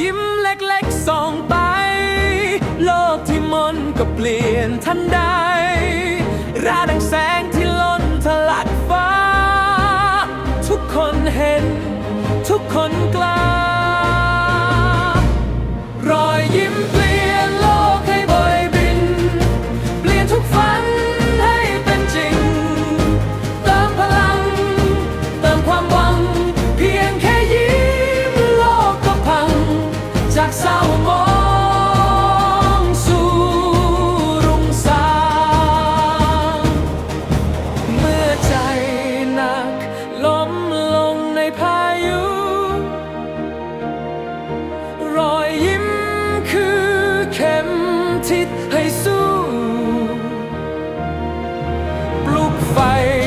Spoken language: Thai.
ยิ้มเล็กๆส่องไป โลกที่มนก็เปลี่ยนทันใดราดังแสงที่ล้นทะลักฟ้า ทุกคนเห็น ทุกคน vai